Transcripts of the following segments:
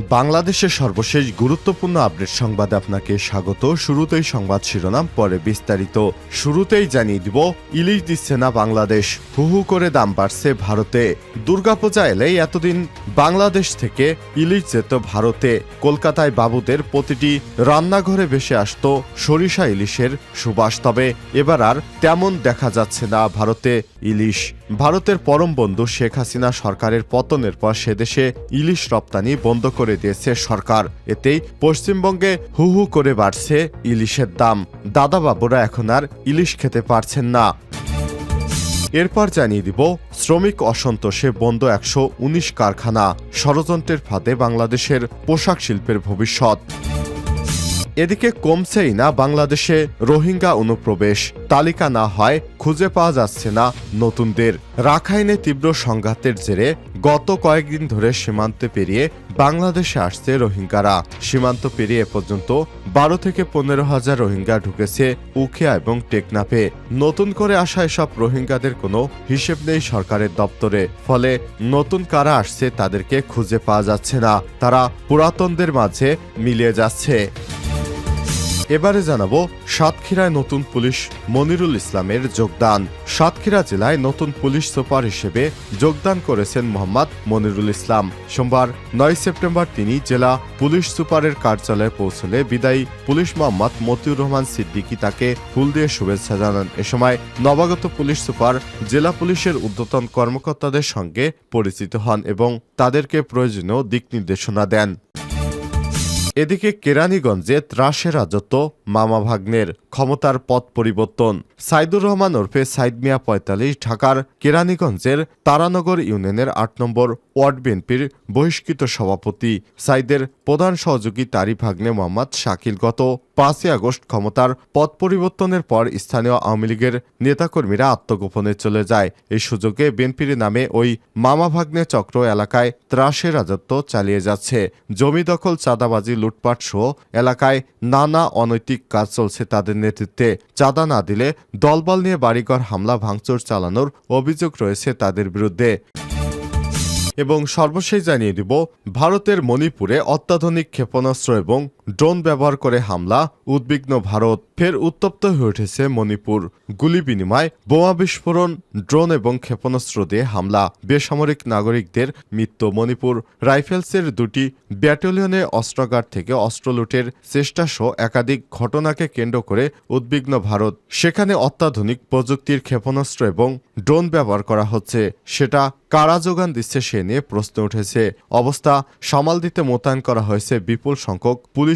বাংলাদেশের সর্বশেষ গুরুত্বপূর্ণ আপডেট সংবাদে আপনাকে স্বাগত। শুরুতেই সংবাদ শিরোনাম, পরে বিস্তারিত। শুরুতেই জানিয়ে দিব, ইলিশ দিচ্ছে না বাংলাদেশ, হু হু করে দাম বাড়ছে ভারতে। দুর্গাপূজা এলেই এতদিন বাংলাদেশ থেকে ইলিশ যেত ভারতে। কলকাতায় বাবুদের প্রতিটি রান্নাঘরে ভেসে আসতো সরিষা ইলিশের সুবাস। তবে এবার আর তেমন দেখা যাচ্ছে না ভারতে ইলিশ। ভারতের পরম বন্ধু শেখ হাসিনা সরকারের পতনের পর সেদেশে ইলিশ রপ্তানি বন্ধ করে দিয়েছে সরকার। এতেই পশ্চিমবঙ্গে হু হু করে বাড়ছে ইলিশের দাম। দাদাবাবুরা এখন আর ইলিশ খেতে পারছেন না। এরপর জানিয়ে দিব, শ্রমিক অসন্তোষে বন্ধ একশো উনিশ কারখানা। ষড়যন্ত্রের ফাঁদে বাংলাদেশের পোশাক শিল্পের ভবিষ্যৎ। এদিকে কমছেই না বাংলাদেশে রোহিঙ্গা অনুপ্রবেশ। তালিকা না হয়, খুঁজে পাওয়া যাচ্ছে না নতুনদের। রাখাইনে তীব্র সংঘাতের জেরে গত কয়েকদিন ধরে সীমান্তে পেরিয়ে বাংলাদেশে আসছে রোহিঙ্গারা। সীমান্ত পেরিয়ে পর্যন্ত বারো থেকে পনেরো হাজার রোহিঙ্গা ঢুকেছে উখিয়া এবং টেকনাফে। নতুন করে আসা এসব রোহিঙ্গাদের কোনো হিসেব নেই সরকারের দপ্তরে। ফলে নতুন কারা আসছে তাদেরকে খুঁজে পাওয়া যাচ্ছে না। তারা পুরাতনদের মাঝে মিলিয়ে যাচ্ছে। এবারে জানাব সাতক্ষীরায় নতুন পুলিশ মনিরুল ইসলামের যোগদান। সাতক্ষীরা জেলায় নতুন পুলিশ সুপার হিসেবে যোগদান করেছেন মোহাম্মদ মনিরুল ইসলাম। সোমবার নয় সেপ্টেম্বর তিনি জেলা পুলিশ সুপারের কার্যালয়ে পৌঁছলে বিদায়ী পুলিশ মোহাম্মদ মতিউর রহমান সিদ্দিকী তাকে ফুল দিয়ে শুভেচ্ছা জানান। এ সময় নবাগত পুলিশ সুপার জেলা পুলিশের ঊর্ধ্বতন কর্মকর্তাদের সঙ্গে পরিচিত হন এবং তাদেরকে প্রয়োজনীয় দিক নির্দেশনা দেন। এদিকে কেরানীগঞ্জে ত্রাসের রাজত্ব মামা ভাগ্নের ক্ষমতার পথ পরিবর্তন। সাইদুর রহমান ওরফে সাইদ মিয়া পঁয়তাল্লিশ ঢাকার কেরানীগঞ্জের তারানগর ইউনিয়নের আট নম্বর ওয়ার্ড বিএনপির বহিষ্কৃত সভাপতি। সাইদের প্রধান সহযোগী তারি ভাগ্নে মোহাম্মদ শাকিল গত পাঁচই আগস্ট ক্ষমতার পথ পরিবর্তনের পর স্থানীয় আওয়ামী লীগের নেতাকর্মীরা আত্মগোপনে চলে যায়। এই সুযোগে বিএনপির নামে ওই মামা ভাগ্নে চক্র এলাকায় ত্রাসের রাজত্ব চালিয়ে যাচ্ছে। জমি দখল, চাঁদাবাজি, লুটপাট সহ এলাকায় নানা অনৈতিক কাজ চলছে তাদের নেতৃত্বে। চাঁদা না দিলে দলবল নিয়ে বাড়িঘর, হামলা, ভাঙচুর চালানোর অভিযোগ রয়েছে তাদের বিরুদ্ধে। এবং সর্বশেষ জানিয়ে দিব, ভারতের মণিপুরে অত্যাধুনিক ক্ষেপণাস্ত্র এবং ড্রোন ব্যবহার করে হামলা, উদ্বিগ্ন ভারত। ফের উত্তপ্ত হয়ে উঠেছে মণিপুর। গুলি বিনিময় বোমা বিস্ফোরণ, ড্রোন এবং ক্ষেপণাস্ত্র দিয়ে হামলা। বেসামরিক নাগরিকদের মৃত্যু মণিপুর। রাইফেলসের দুটি ব্যাটালিয়নে অস্ত্রাগার থেকে অস্ত্র লুটের চেষ্টা সহ একাধিক ঘটনাকে কেন্দ্র করে উদ্বিগ্ন ভারত। সেখানে অত্যাধুনিক প্রযুক্তির ক্ষেপণাস্ত্র এবং ড্রোন ব্যবহার করা হচ্ছে। সেটা কারা যোগান দিচ্ছে সে নিয়ে প্রশ্ন উঠেছে। অবস্থা সামাল দিতে মোতায়েন করা হয়েছে বিপুল সংখ্যক পুলিশ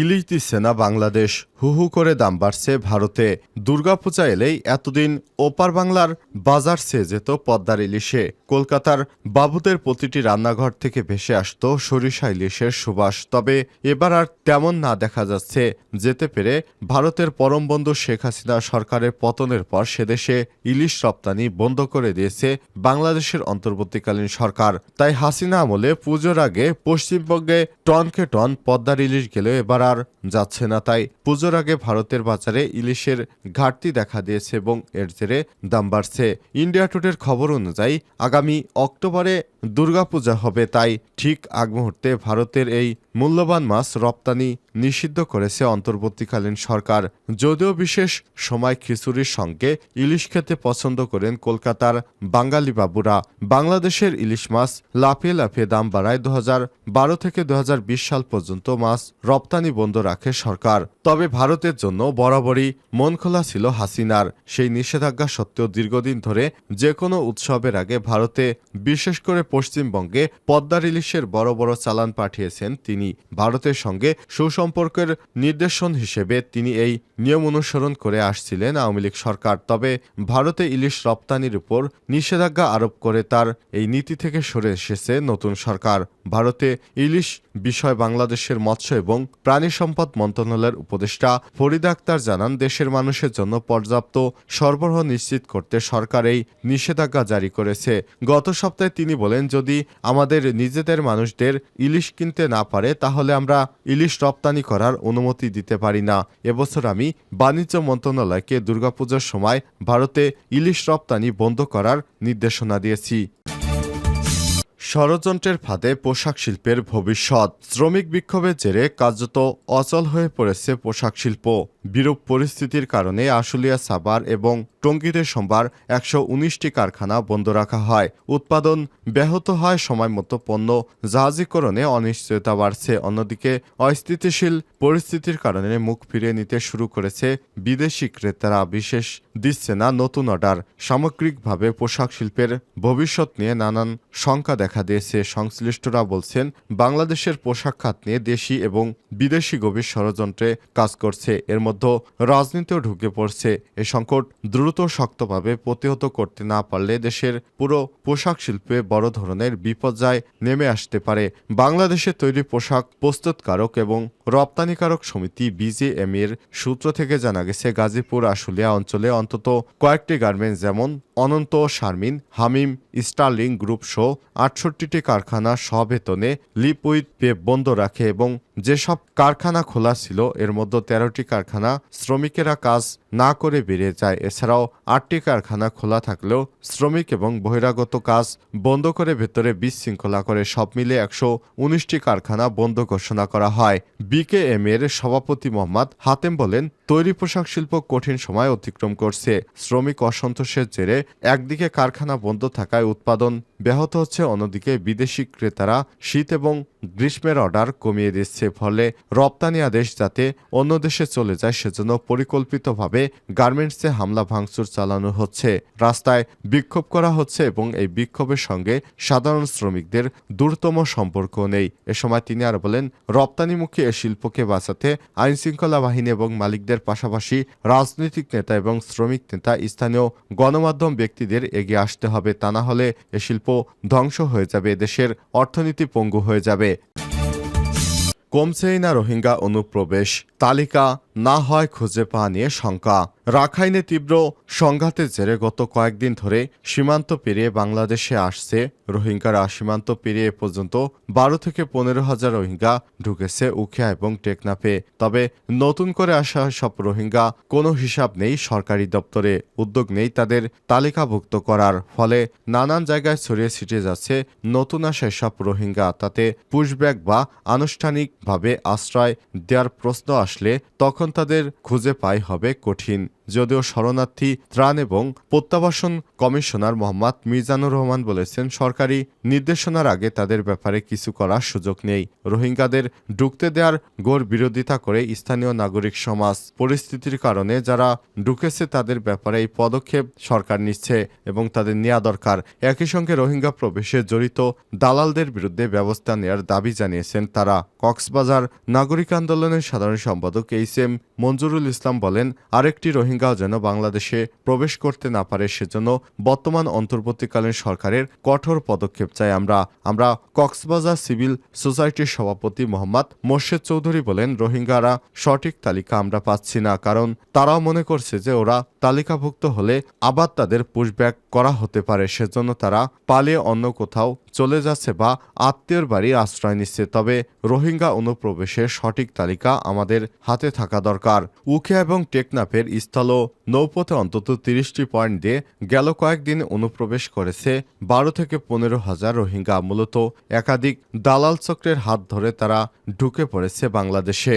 ইলিশ দিচ্ছে না বাংলাদেশ হু হু করে দাম বাড়ছে ভারতে। দুর্গাপূজা এলেই এতদিন ওপার বাংলার বাজার সেয়ে যেত পদ্মার ইলিশে। কলকাতার বাবুদের প্রতিটি রান্নাঘর থেকে ভেসে আসতো সরিষা ইলিশের সুবাস। তবে এবার আর তেমন না দেখা যাচ্ছে। যেতে পেরে ভারতের পরম বন্ধু শেখ হাসিনা সরকারের পতনের পর সেদেশে ইলিশ রপ্তানি বন্ধ করে দিয়েছে বাংলাদেশের অন্তর্বর্তীকালীন সরকার। তাই হাসিনা আমলে পুজোর আগে পশ্চিমবঙ্গে টনকে টন পদ্মার ইলিশ গেলেও এবার আর যাচ্ছে না, তাই পুজোর আগে ভারতের বাজারে ইলিশের ঘাটতি দেখা দিয়েছে এবং এর জেরে দাম বাড়ছে। ইন্ডিয়া টুডের খবর অনুযায়ী আগামী অক্টোবরে দুর্গাপূজা হবে, তাই ঠিক আগ মুহূর্তে ভারতের এই মূল্যবান মাছ রপ্তানি নিষিদ্ধ করেছে অন্তর্বর্তীকালীন সরকার। যদিও বিশেষ সময় খিচুড়ির সঙ্গে ইলিশ খেতে পছন্দ করেন কলকাতার বাঙালি বাবুরা, বাংলাদেশের ইলিশ মাছ লাফিয়ে লাফিয়ে দাম বাড়ায় দু বারো থেকে দু হাজার বিশ সাল পর্যন্ত মাছ রপ্তানি বন্ধ রাখে সরকার। তবে ভারতের জন্য বরাবরই মন খোলা ছিল হাসিনার। সেই নিষেধাজ্ঞা সত্ত্বেও দীর্ঘদিন ধরে যে কোনো উৎসবের আগে ভারতে বিশেষ করে পশ্চিমবঙ্গে পদ্মার ইলিশের বড় বড় চালান পাঠিয়েছেন তিনি। ভারতের সঙ্গে সুসম্পর্কের নির্দেশন হিসেবে তিনি এই নিয়ম অনুসরণ করে আসছিলেন আওয়ামী লীগ সরকার। তবে ভারতে ইলিশ রপ্তানির উপর নিষেধাজ্ঞা আরোপ করে তার এই নীতি থেকে সরে এসেছে নতুন সরকার। ভারতে ইলিশ বিষয় বাংলাদেশের মৎস্য এবং প্রাণী সম্পদ মন্ত্রণালয়ের উপদেষ্টা ফরিদ আক্তার জানান, দেশের মানুষের জন্য পর্যাপ্ত সরবরাহ নিশ্চিত করতে সরকার এই নিষেধাজ্ঞা জারি করেছে। গত সপ্তাহে তিনি বলেন যদি আমাদের নিজেদের মানুষদের ইলিশ কিনতে না পারে, তাহলে আমরা ইলিশ রপ্তানি করার অনুমতি দিতে পারি না। এবছর আমি বাণিজ্য মন্ত্রণালয়কে দুর্গাপূজার সময় ভারতে ইলিশ রপ্তানি বন্ধ করার নির্দেশনা দিয়েছি। ষড়যন্ত্রের ফাঁদে পোশাক শিল্পের ভবিষ্যৎ। শ্রমিক বিক্ষোভের জেরে কার্যত অচল হয়ে পড়েছে পোশাক শিল্প। বিরূপ পরিস্থিতির কারণে আশুলিয়া সাবার এবং টঙ্গীতে সোমবার একশো উনিশটি কারখানা বন্ধ রাখা হয়। উৎপাদন ব্যাহত হয় সময়মতো পণ্য জাহাজীকরণে অনিশ্চয়তা বাড়ছে। অন্যদিকে, অস্থিতিশীল পরিস্থিতির কারণে মুখ ফিরিয়ে নিতে শুরু করেছে বিদেশি ক্রেতারা। বিশেষ দিচ্ছে না নতুন অর্ডার। সামগ্রিকভাবে পোশাক শিল্পের ভবিষ্যৎ নিয়ে নানান শঙ্কা দেখা দিয়েছে। সংশ্লিষ্টরা বলছেন, বাংলাদেশের পোশাক খাত নিয়ে দেশি এবং বিদেশি গভীর ষড়যন্ত্রে কাজ করছে। এর মধ্যে রাজনীতিও ঢুকে পড়ছে। এ সংকট দ্রুত শক্তভাবে প্রতিহত করতে না পারলে দেশের পুরো পোশাক শিল্পে বড় ধরনের বিপর্যয় নেমে আসতে পারে। বাংলাদেশে তৈরি পোশাক প্রস্তুতকারক এবং রপ্তানিকারক সমিতি বিজেএম এর সূত্র থেকে জানা গেছে, গাজীপুর, আশুলিয়া অঞ্চলে অন্তত কয়েকটি গার্মেন্টস যেমন অনন্ত, শারমিন, হামিম, স্টার্লিং গ্রুপ সহ আটষট্টিটি কারখানা সবেতনে লিপুইড পে বন্ধ রাখে এবং যেসব কারখানা খোলা ছিল, এর মধ্যে তেরোটি কারখানা শ্রমিকেরা কাজ না করে বেরিয়ে যায়। এছাড়াও আটটি কারখানা খোলা থাকলেও শ্রমিক এবং বহিরাগত কাজ বন্ধ করে ভেতরে বিশৃঙ্খলা করে সব মিলে একশো উনিশটি কারখানা বন্ধ ঘোষণা করা হয়। বিকেএম এর সভাপতি মোহাম্মদ হাতেম বলেন, তৈরি পোশাক শিল্প কঠিন সময় অতিক্রম করছে। শ্রমিক অসন্তোষের জেরে একদিকে কারখানা বন্ধ থাকায় উৎপাদন ব্যাহত হচ্ছে, অন্যদিকে বিদেশি ক্রেতারা শীত এবং গ্রীষ্মের অর্ডার কমিয়ে দিচ্ছে। ফলে রপ্তানি আদেশ যাতে অন্য দেশে চলে যায়, সেজন্য পরিকল্পিতভাবে গার্মেন্টসে হামলা, ভাঙচুর চালানো হচ্ছে। রাস্তায় বিক্ষোভ করা হচ্ছে এবং এই বিক্ষোভের সঙ্গে সাধারণ শ্রমিকদের দূরতম সম্পর্ক নেই। এ সময় তিনি আর বলেন, রপ্তানিমুখী এ শিল্পকে বাঁচাতে আইনশৃঙ্খলা বাহিনী এবং মালিকদের পাশাপাশি রাজনৈতিক নেতা এবং শ্রমিক নেতা, স্থানীয় গণমাধ্যম ব্যক্তিদের এগিয়ে আসতে হবে। তা না হলে এ শিল্প ধ্বংস হয়ে যাবে, দেশের অর্থনীতি পঙ্গু হয়ে যাবে। কমছেই না রোহিঙ্গা অনুপ্রবেশ। তালিকা না হয় খুঁজে পাওয়া নিয়ে শঙ্কা। রাখাইনে তীব্র সংঘাতের জেরে গত কয়েকদিন ধরে সীমান্ত পেরিয়ে বাংলাদেশে আসছে রোহিঙ্গারা। সীমান্ত পেরিয়ে পর্যন্ত বারো থেকে পনেরো হাজার রোহিঙ্গা ঢুকেছে উখিয়া এবং টেকনাফে। তবে নতুন করে আসা সব রোহিঙ্গা কোনো হিসাব নেই, সরকারি দপ্তরে উদ্যোগ নেই তাদের তালিকাভুক্ত করার। ফলে নানান জায়গায় ছড়িয়ে ছিটিয়ে যাচ্ছে নতুন আসা সব রোহিঙ্গা। তাতে পুশব্যাক বা আনুষ্ঠানিকভাবে আশ্রয় দেওয়ার প্রশ্ন আসলে তখন তাদের খুঁজে পাই হবে কঠিন যদিও শরণার্থী ত্রাণ এবং প্রত্যাবাসন কমিশনার মোহাম্মদ মিজানুর রহমান বলেছেন, সরকারি নির্দেশনার আগে তাদের ব্যাপারে কিছু করার সুযোগ নেই। রোহিঙ্গাদের ঢুকতে দেওয়ার গোর বিরোধিতা করে স্থানীয় নাগরিক সমাজ পরিস্থিতির কারণে যারা ঢুকেছে তাদের ব্যাপারে এই পদক্ষেপ সরকার নিচ্ছে এবং তাদের নেওয়া দরকার। একই সঙ্গে রোহিঙ্গা প্রবেশে জড়িত দালালদের বিরুদ্ধে ব্যবস্থা নেওয়ার দাবি জানিয়েছেন তারা। কক্সবাজার নাগরিক আন্দোলনের সাধারণ সম্পাদক এইচ এম মঞ্জুরুল ইসলাম বলেন, আরেকটি রোহিঙ্গা যেন বাংলাদেশে প্রবেশ করতে না পারে, সেজন্য বর্তমান অন্তর্বর্তীকালীন সরকারের কঠোর পদক্ষেপ চাই আমরা। আমরা কক্সবাজার সিভিল সোসাইটির সভাপতি মোহাম্মদ মোর্শেদ চৌধুরী বলেন, রোহিঙ্গারা সঠিক তালিকা আমরা পাচ্ছি না, কারণ তারাও মনে করছে যে ওরা তালিকাভুক্ত হলে আবার তাদের পুশব্যাক করা হতে পারে, সেজন্য তারা পালিয়ে অন্য কোথাও চলে যাচ্ছে বা আত্মীয়র বাড়ি আশ্রয় নিচ্ছে, তবে রোহিঙ্গা অনুপ্রবেশের সঠিক তালিকা আমাদের হাতে থাকা দরকার। উখিয়া এবং টেকনাফের স্থল নৌপথে অন্তত তিরিশটি পয়েন্ট দিয়ে গেল কয়েকদিন অনুপ্রবেশ করেছে বারো থেকে পনেরো হাজার রোহিঙ্গা। মূলত একাধিক দালাল চক্রের হাত ধরে তারা ঢুকে পড়েছে বাংলাদেশে।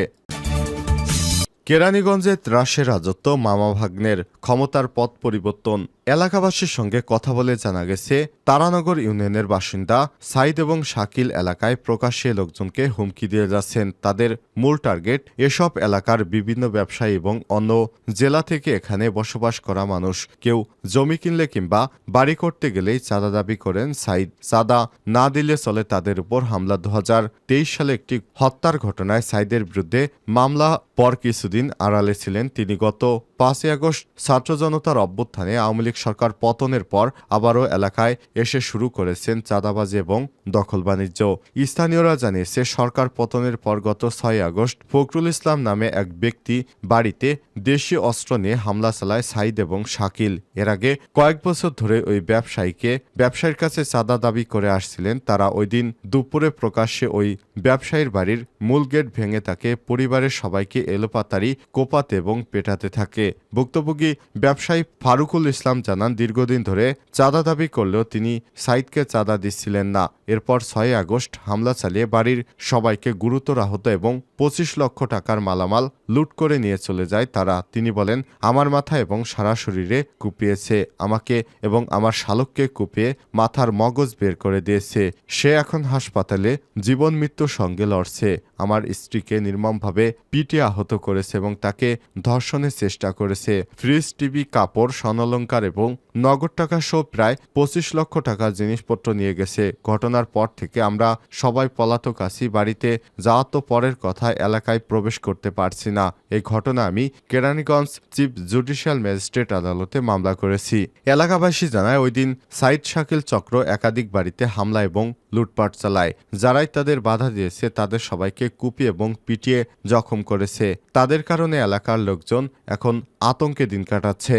কেরানীগঞ্জে ত্রাসের রাজত্ব, মামা ভাগ্নের ক্ষমতার পথ পরিবর্তন, এলাকাবাসীর সঙ্গে কথা বলে জানা গেছে, তারানগর ইউনিয়নের বাসিন্দা সাইদ এবং শাকিল এলাকায় প্রকাশ্যে লোকজনকে হুমকি দিয়ে যাচ্ছেন। তাদের মূল টার্গেট, এসব এলাকার বিভিন্ন ব্যবসায়ী এবং অন্য জেলা থেকে এখানে বসবাস করা মানুষ। কেউ জমি কিনলে কিংবা বাড়ি করতে গেলেই চাঁদা দাবি করেন সাইদ। চাঁদা না দিলে চলে তাদের উপর হামলা। দু হাজার তেইশ সালে একটি হত্যার ঘটনায় সাইদের বিরুদ্ধে মামলা, পর কিছুদিন আড়ালে ছিলেন তিনি গত পাঁচই আগস্ট ছাত্র জনতার অভ্যুত্থানে আওয়ামী লীগ সরকার পতনের পর আবারও এলাকায় এসে শুরু করেছেন চাঁদাবাজি এবং দখল বাণিজ্য। স্থানীয়রা জানিয়েছে, সরকার পতনের পর গত ছয় আগস্ট ফখরুল ইসলাম নামে এক ব্যক্তি বাড়িতে দেশি অস্ত্র নিয়ে হামলা চালায় সাইদ এবং শাকিল। এর আগে কয়েক বছর ধরে ওই ব্যবসায়ীকে ব্যবসায়ীর কাছে চাঁদা দাবি করে আসছিলেন। তারা ওই দিন দুপুরে প্রকাশ্যে ওই ব্যবসায়ীর বাড়ির মূল গেট ভেঙে তাকে পরিবারের সবাইকে এলোপাতারি কোপাতে এবং পেটাতে থাকে। ভুক্তভোগী ব্যবসায়ী ফারুকুল ইসলাম জানান, দীর্ঘদিন ধরে চাঁদা দাবি করলেও তিনি সাইদকে চাঁদা দিচ্ছিলেন না। এরপর ছয় আগস্ট হামলা চালিয়ে বাড়ির সবাইকে গুরুতর আহত এবং পঁচিশ লক্ষ টাকার মালামাল লুট করে নিয়ে চলে যায় তারা। তিনি বলেন, আমার মাথা এবং সারা শরীরে কুপিয়েছে। আমাকে এবং আমার শালককে কুপিয়ে মাথার মগজ বের করে দিয়েছে। সে এখন হাসপাতালে জীবন মৃত্যুর সঙ্গে লড়ছে। আমার স্ত্রীকে নির্মমভাবে পিটে আহত করেছে। এবং তাকে ধর্ষণের চেষ্টা করেছে। ফ্রিজ, টিভি, কাপড়, স্বর্ণালঙ্কার এবং নগদ টাকা সহ প্রায় পঁচিশ লক্ষ টাকার জিনিসপত্র নিয়ে গেছে। ঘটনার পর থেকে আমরা সবাই পলাতক আছি, বাড়িতে যাওয়া তো পরের কথা, এলাকায় প্রবেশ করতে পারছি না। এই ঘটনা আমি কেরানীগঞ্জ চিফ জুডিশিয়াল ম্যাজিস্ট্রেট আদালতে মামলা করেছি। এলাকাবাসী জানায়, ওই দিন সাইদ শাকিল চক্র একাধিক বাড়িতে হামলা এবং লুটপাট চালায়। যারাই তাদের বাধা দিয়েছে, তাদের সবাইকে কুপিয়ে এবং পিটিয়ে জখম করেছে। তাদের কারণে এলাকার লোকজন এখন আতঙ্কে দিন কাটাচ্ছে।